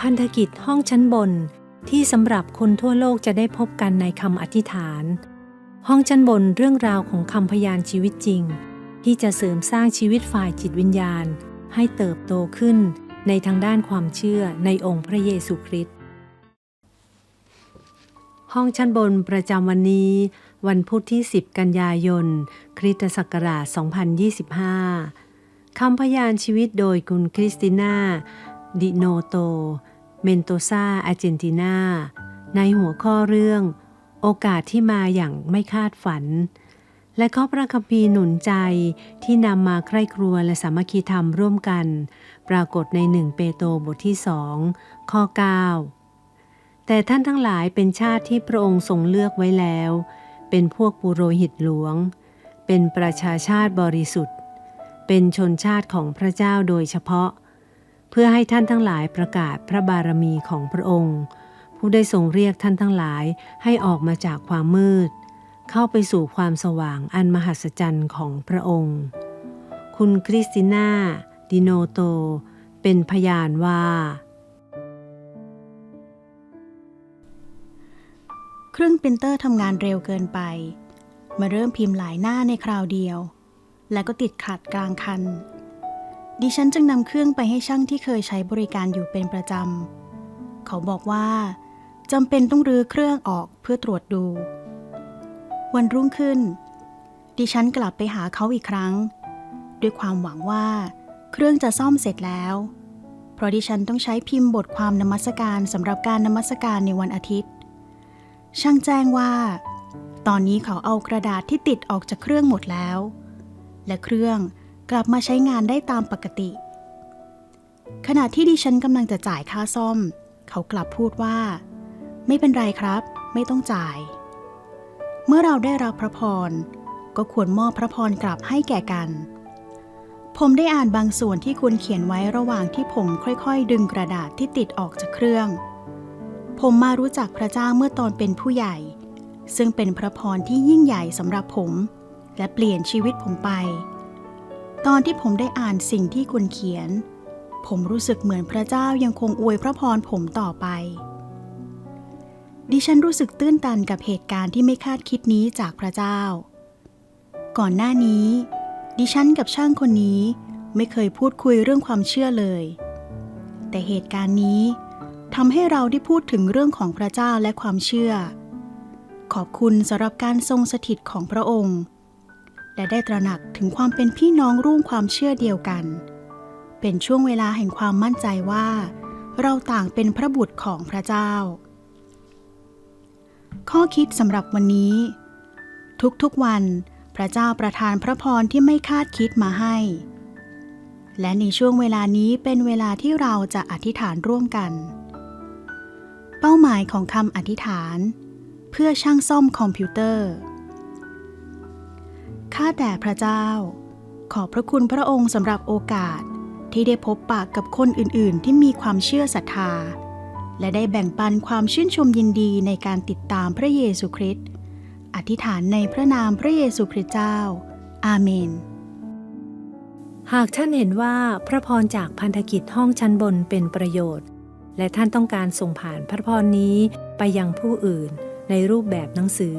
พันธกิจห้องชั้นบนที่สำหรับคนทั่วโลกจะได้พบกันในคำอธิษฐาน ห้องชั้นบนเรื่องราวของคำพยานชีวิตจริง ที่จะเสริมสร้างชีวิตฝ่ายจิตวิญญาณ ให้เติบโตขึ้นในทางด้านความเชื่อในองค์พระเยซูคริสต์ห้องชั้นบนประจำวันนี้ วันพุธที่ 10 กันยายน คริสตศักราช 2025 คำพยานชีวิตโดยคุณคริสติน่า ดิโนโต เมนโตซาอาร์เจนตินา ในหัวข้อเรื่อง โอกาสที่มาอย่างไม่คาดฝัน และข้อพระคัมภีร์หนุนใจที่นำมาใคร่ครัวและสามัคคีธรรมร่วมกัน ปรากฏในหนึ่งเปโตรบทที่สองข้อ 9 แต่ท่านทั้งหลายเป็นชาติที่พระองค์ทรงเลือกไว้แล้ว เป็นพวกปุโรหิตหลวง เป็นประชาชาติบริสุทธิ์ เป็นชนชาติของพระเจ้าโดยเฉพาะ เพื่อให้ท่านทั้งหลายประกาศพระบารมีของพระองค์ ผู้ได้ทรงเรียกท่านทั้งหลายให้ออกมาจากความมืด เข้าไปสู่ความสว่างอันมหัศจรรย์ของพระองค์ คุณคริสติน่า ดิโนโต เป็นพยานว่า เครื่องปรินเตอร์ทำงานเร็วเกินไป มาเริ่มพิมพ์หลายหน้าในคราวเดียว และก็ติดขัดกลางคัน ดิฉันจึงนำเครื่องไปให้ช่างที่เคยใช้บริการอยู่เป็นประจำ เขาบอกว่าจำเป็นต้องรื้อเครื่องออกเพื่อตรวจดู วันรุ่งขึ้น ดิฉันกลับไปหาเขาอีกครั้ง ด้วยความหวังว่า เครื่องจะซ่อมเสร็จแล้ว เพราะดิฉันต้องใช้พิมพ์บทความนมัสการสำหรับการนมัสการในวันอาทิตย์ ช่างแจ้งว่า ตอนนี้เขาเอากระดาษที่ติดออกจากเครื่องหมดแล้ว และเครื่อง กลับมาใช้งานได้ตามปกติ ขณะที่ดิฉันกำลังจะจ่ายค่าซ่อม เขากลับพูดว่า ไม่เป็นไรครับ ไม่ต้องจ่าย เมื่อเราได้รับพระพร ก็ควรมอบพระพรกลับให้แก่กัน ผมได้อ่านบางส่วนที่คุณเขียนไว้ระหว่างที่ผมค่อยๆ ดึงกระดาษที่ติดออกจากเครื่อง ผมมารู้จักพระเจ้าเมื่อตอนเป็นผู้ใหญ่ ซึ่งเป็นพระพรที่ยิ่งใหญ่สำหรับผม และเปลี่ยนชีวิตผมไป ตอนที่ผมได้อ่านสิ่งที่คุณเขียน ผมรู้สึกเหมือนพระเจ้ายังคงอวยพระพรผมต่อไป ดิฉันรู้สึกตื้นตันกับเหตุการณ์ที่ไม่คาดคิดนี้จากพระเจ้า ก่อนหน้านี้ ดิฉันกับช่างคนนี้ไม่เคยพูดคุยเรื่องความเชื่อเลย แต่เหตุการณ์นี้ทำให้เราได้พูดถึงเรื่องของพระเจ้าและความเชื่อ ขอบคุณสำหรับการทรงสถิตของพระองค์ และได้ตระหนักถึงความเป็นพี่น้องร่วมความเชื่อเดียวกัน เป็นช่วงเวลาแห่งความมั่นใจว่า เราต่างเป็นพระบุตรของพระเจ้า ข้อคิดสำหรับวันนี้ ทุกๆวันพระเจ้าประทานพระพรที่ไม่คาดคิดมาให้ และในช่วงเวลานี้เป็นเวลาที่เราจะอธิษฐานร่วมกัน เป้าหมายของคำอธิษฐาน เพื่อช่างซ่อมคอมพิวเตอร์ ข้าแต่พระเจ้า ขอบพระคุณพระองค์สำหรับโอกาสที่ได้พบปากกับคนอื่นๆ ที่มีความเชื่อศรัทธา และได้แบ่งปันความชื่นชมยินดีในการติดตามพระเยซูคริสต์อธิษฐานในพระนามพระเยซูคริสต์เจ้า อาเมน หากท่านเห็นว่าพระพรจากพันธกิจห้องชั้นบนเป็นประโยชน์ และท่านต้องการส่งผ่านพระพรนี้ไปยังผู้อื่นในรูปแบบหนังสือ